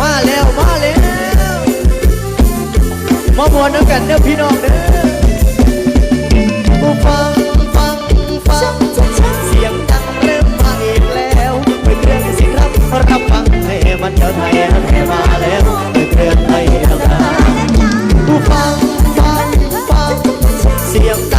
มาแล้วมาแล้วมาบวนน้ำกันเด้อพี่น้องเด้อ แล้วมาแล้วไม่เคลื่อนไม่เอาตาฟังฟังฟังเสีย